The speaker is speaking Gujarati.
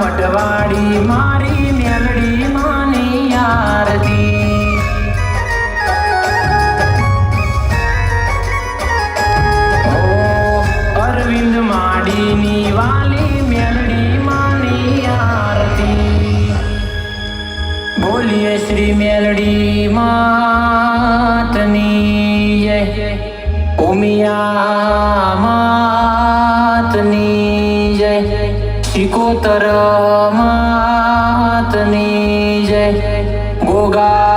મટવાડી મારી મેલડી માની આરતી. ઓ અરવિંદ માડીની વાલી મેલડી માની આરતી. બોલીએ શ્રી મેલડી માતની ઉમિયા માતની જય શિકોતર માતની જય. ગોગા